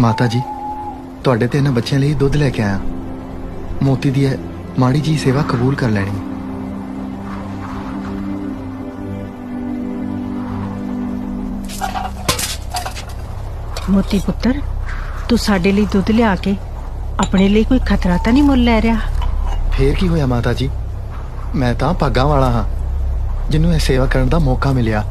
ਮਾਤਾ ਜੀ ਤੁਹਾਡੇ ਤੇ ਇਹਨਾਂ ਬੱਚਿਆਂ ਲਈ ਦੁੱਧ ਲੈ ਕੇ ਆਇਆ। ਮੋਤੀ ਦੀ ਮਾੜੀ ਜੀ ਸੇਵਾ ਕਬੂਲ ਕਰ ਲੈਣੀ। ਮੋਤੀ ਪੁੱਤਰ ਤੂੰ ਸਾਡੇ ਲਈ ਦੁੱਧ ਲਿਆ ਕੇ ਆਪਣੇ ਲਈ ਕੋਈ ਖਤਰਾ ਤਾਂ ਨਹੀਂ ਮੁੱਲ ਲੈ ਰਿਹਾ? ਫੇਰ ਕੀ ਹੋਇਆ ਮਾਤਾ ਜੀ? ਮੈਂ ਤਾਂ ਭਾਗਾਂ ਵਾਲਾ ਹਾਂ। ਜਿਹਨੂੰ ਇਹ ਸੇਵਾ ਕਰਨ ਦਾ ਮੌਕਾ ਮਿਲਿਆ।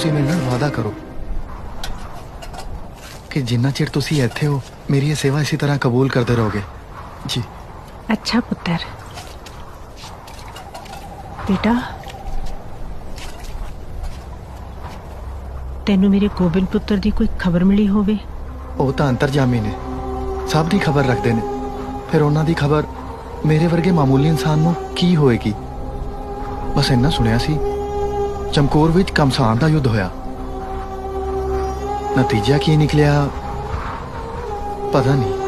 ਤੁਸੀਂ ਮੇਰੇ ਨਾਲ ਵਾਅਦਾ ਕਰੋ ਕਿ ਜਿੰਨਾ ਚਿਰ ਤੁਸੀਂ ਇੱਥੇ ਹੋ ਮੇਰੀ ਇਹ ਸੇਵਾ ਇਸੇ ਤਰ੍ਹਾਂ ਕਬੂਲ ਕਰਦੇ ਰਹੋਗੇ। ਜੀ। ਅੱਛਾ ਪੁੱਤਰ। ਬੇਟਾ ਤੈਨੂੰ ਮੇਰੇ ਗੋਬਿੰਦ ਪੁੱਤਰ ਦੀ ਕੋਈ ਖਬਰ ਮਿਲੀ ਹੋਵੇ? ਉਹ ਤਾਂ ਅੰਤਰਜਾਮੀ ਨੇ। ਸਭ ਦੀ ਖਬਰ ਰੱਖਦੇ ਨੇ। ਫਿਰ ਉਹਨਾਂ ਦੀ ਖਬਰ ਮੇਰੇ ਵਰਗੇ ਮਾਮੂਲੀ ਇਨਸਾਨ ਨੂੰ ਕੀ ਹੋਏਗੀ? ਬਸ ਇੰਨਾ ਸੁਣਿਆ ਸੀ। ਚਮਕੌਰ ਵਿੱਚ ਕਮਸਾਨ ਦਾ ਯੁੱਧ ਹੋਇਆ। ਨਤੀਜਾ ਕੀ ਨਿਕਲਿਆ? ਪਤਾ ਨਹੀਂ।